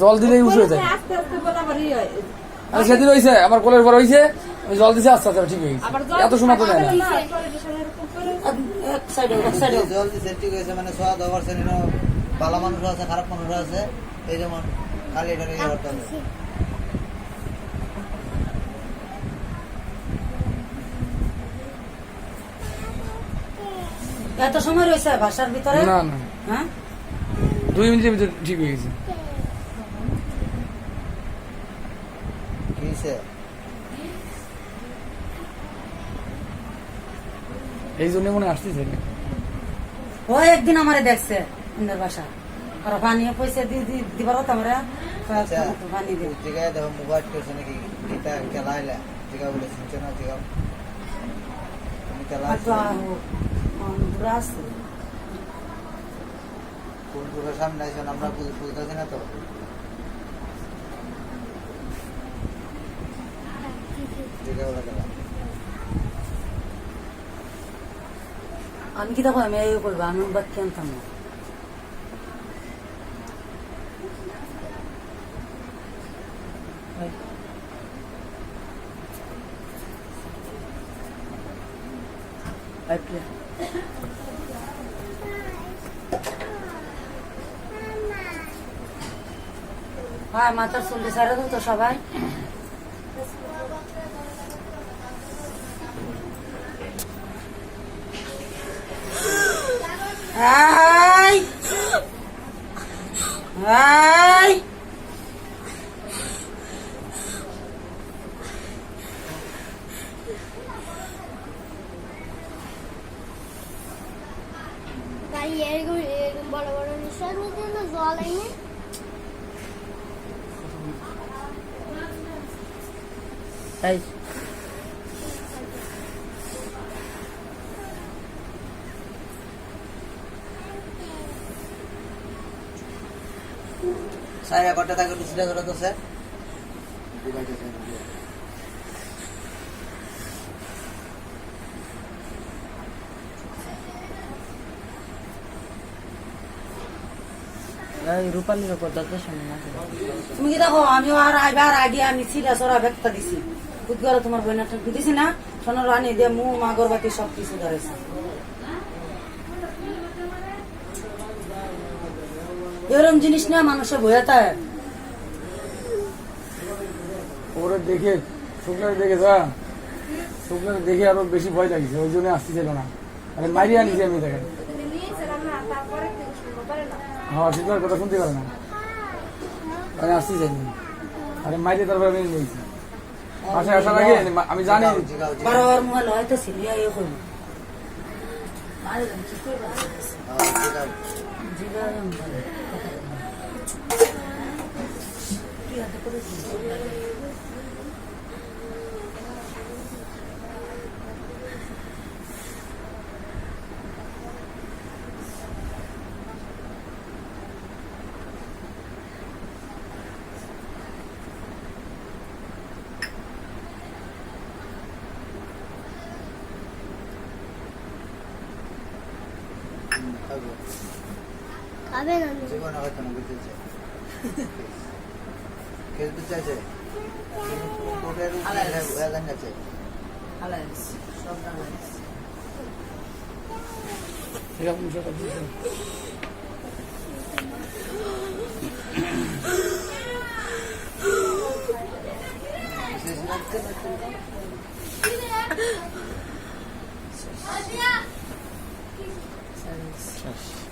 জল দিলেই উঠে যায়। আস্তে আস্তে বরাবরই হয়। আর সেদিন হয়েছে আমার কোলের পর হয়েছে আমি জল দিছি আস্তে আস্তে ঠিক হয়ে গেছে। এত সময় তো নেয় না। এক সাইডে এক সাইডে জল দিছে ঠিক হয়েছে মানে সোয়া দশ পার্সেন্ট ভালো মানুষ আছে খারাপ মানুষ আছে। এই যেমন খালি এটা ইয়ে করতে হবে এত সময় রয়েছে ভাষার ভিতরে? না না। হ্যাঁ? দুই মিনিটের ভিতরে ঠিক হয়ে গেছে এই জন্য মনে আসতেছে ও একদিন আমারে দেখছে ইন্দ্র ভাষা আর পানি পয়সা দি দি দিবার কথা আমরা আচ্ছা পানি দিই জিগায় দেখো মোবাইল করছে নাকি এটা খেলা আইলা জিগা বলে শুনছে না জিগা তুমি খেলা কোন সামনে আইসেন আমরা বুঝ- বুঝতেছি না তো? আমি কি দেখো আমি এই করব আমি বাক্য আনতাম না? আইপ্লে। হ্যাঁ মাথার চুলটি সারা তো সবাই। এরকম বড় বড় নিঃশ্বাস নিতে জল এনে এই সাইরা কটা থাকে দুসরা করে রূপালির উপর তুমি কি দেখো আমি আর আইবার আগে আমি সরা ব্যক্তা দিছি। তোমার বইনা ঠাকুর দিছি না রানী দিয়ে মু আগরবাতি সব কিছু ধরেছে এরকম জিনিস না মানুষের ভয়াতা ওরে দেখে শুকনারে দেখে যা। শুকনারে দেখে আরও বেশি ভয় লাগিছে, ওই জন্য আসতেছিল না। আরে মারিয়া নিছে আমি দেখেন হ্যাঁ শীতলার কথা শুনতে পারে না। আমি আসতেছি আরে মাইলে তারপরে আমি নিয়েছি। আসে আসার আগে আমি জানি বারবার ইয়ে করব 하고 가면은 집어나갔다는 거 되지. 계속 붙자지. 고개를 하고 야간나지. 알았어. 알았어. 내가 문제가 문제. 세상 끝났던가? 아니야. Evet.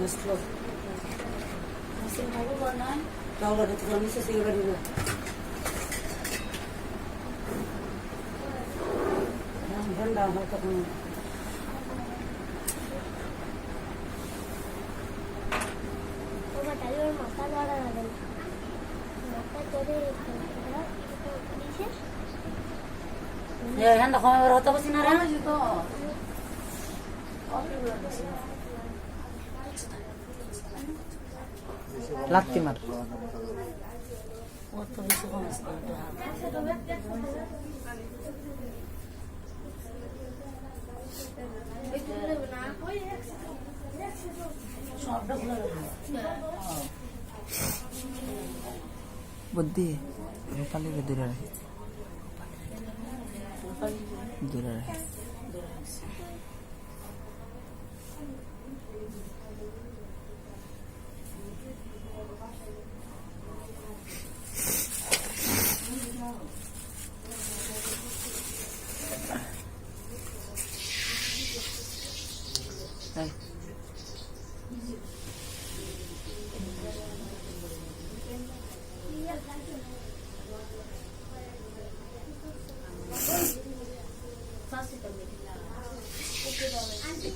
Nasıl? হবে না মাথা চড়ে দিছে হ্যাঁ সময় হতে পারছি না রে লাত্তি মার অত বেশি কমাইছে সবটা খুলে রাখো বুদ্ধি রূপালিকে দূরে রাখি দূরে রাখি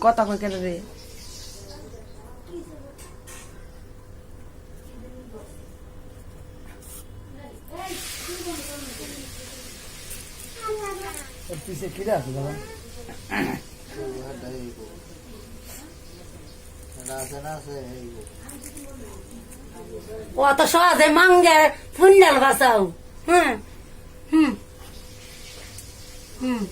কথা কই কেন রে? পিছিয়ে কিরা আছে দাদা এটা আছে না আছে এই অত সহজে মাঙ্গে ফুন্ডাল বাঁচাও। হ্যাঁ হুম হুম।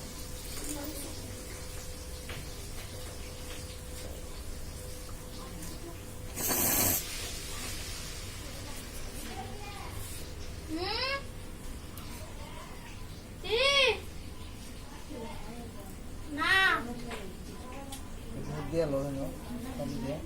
না। দিয়ে লো নো কম দিয়ে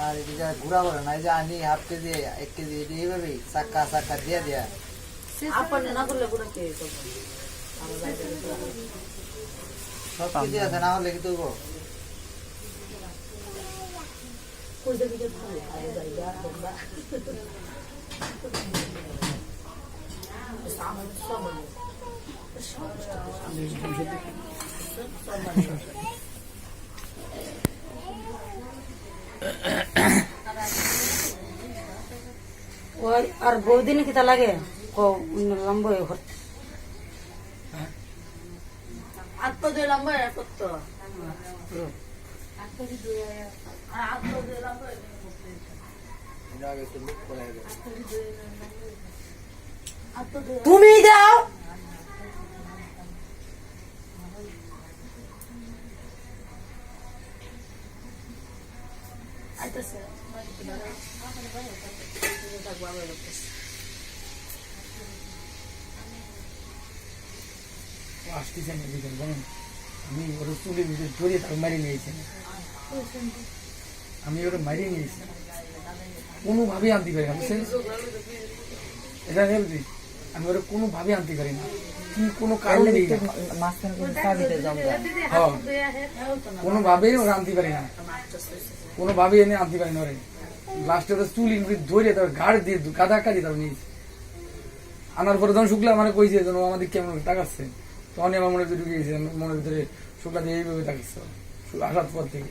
আর এদিকে ঘুরা করে না এই যে আনি হাফ কেজি এক কেজি এটি এইভাবেই চাক্কা চাক্কা দিয়ে দেয়া আপন না করলে পুরো কে সব কেজি আছে না হলে কি তুলবো ওই আর বৌদিন কিতা লাগে? কো লম্ব আত্ম লম্ব করতো করে আগে। তুমি দাও। আমি ওর চুলের জড়িয়ে তাকে মারিয়ে নিয়েছি। আমি ওরা মারিয়ে নিয়েছি। কোনোভাবেই আনতে পারি না বুঝছেন? এটা আমি ওরা কোনোভাবে আনতে পারি না। কি কোনো কারণে হ্যাঁ। কোনোভাবেই ওরা আনতে পারি না। কোনোভাবেই এনে আনতে পারি না ওরে। লাস্টে ওরা চুল ইনভি ধরে তার গাড় দিয়ে গাদা কাটি তার নিয়েছে আনার পরে তখন শুক্লা মানে কইছে যেন আমাদের কেমন তাকাচ্ছে? তখনই আমার মনে ভিতরে ঢুকে গেছে আমার মনের ভিতরে শুক্লা দিয়ে এইভাবে তাকাচ্ছে। আসার পর থেকে।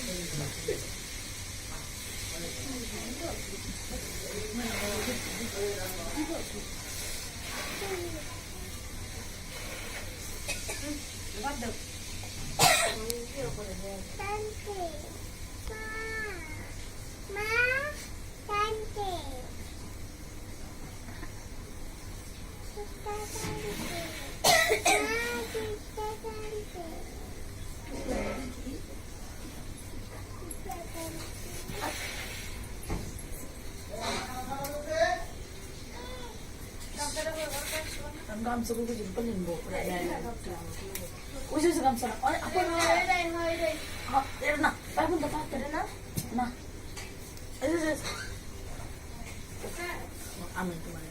감싸 그거 지금 빨리는 뭐 그래 우주에서 감싸라 어 아빠 나 아, 일어나 빨리 더 빨리 일어나 나 이제 이제 아무 그만해